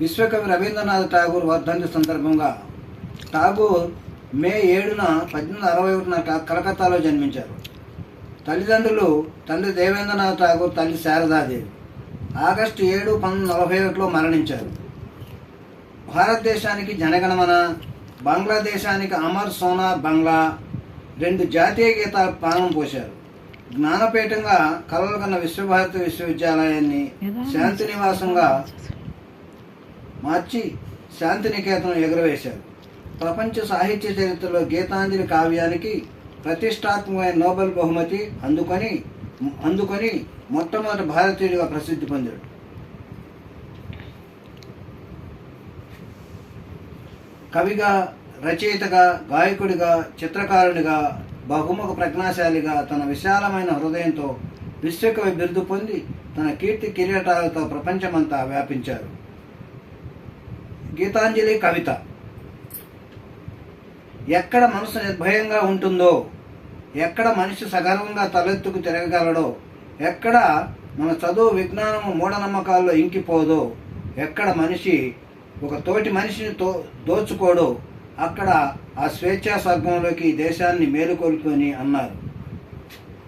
విశ్వకవి రవీంద్రనాథ్ ఠాగూర్ వర్ధంతి సందర్భంగా ఠాగూర్ మే ఏడున పద్దెనిమిది అరవై ఒకటిన కలకత్తాలో జన్మించారు. తల్లిదండ్రులు తండ్రి దేవేంద్రనాథ్ ఠాగూర్ తల్లి శారదాదేవి. ఆగస్టు ఏడు పంతొమ్మిది నలభై ఒకటిలో మరణించారు. భారతదేశానికి జనగణమన బంగ్లాదేశానికి అమర్ సోనా బంగ్లా రెండు జాతీయ గీతాలు ప్రాణం పోశారు. జ్ఞానపీఠంగా కలలు కన్న విశ్వభారతి విశ్వవిద్యాలయాన్ని శాంతి నివాసంగా మార్చి శాంతినికేతనం ఎగురవేశారు. ప్రపంచ సాహిత్య చరిత్రలో గీతాంజలి కావ్యానికి ప్రతిష్టాత్మకమైన నోబెల్ బహుమతి అందుకొని అందుకొని మొట్టమొదటి భారతీయుడిగా ప్రసిద్ధి పొందాడు. కవిగా రచయితగా గాయకుడిగా చిత్రకారుడిగా బహుముఖ ప్రజ్ఞాశాలిగా తన విశాలమైన హృదయంతో విశ్వకవి బిరుదు పొంది తన కీర్తి కిరీటాలతో ప్రపంచమంతా వ్యాపించారు. గీతాంజలి కవిత. ఎక్కడ మనసు నిర్భయంగా ఉంటుందో ఎక్కడ మనిషి సగర్వంగా తలెత్తుకు తిరగగలడో ఎక్కడ మన చదువు విజ్ఞానము మూఢనమ్మకాల్లో ఇంకిపోదో ఎక్కడ మనిషి ఒక తోటి మనిషిని తో దోచుకోడో అక్కడ ఆ స్వేచ్ఛా స్వర్గంలోకి దేశాన్ని మేలుకొల్పుని అన్నారు.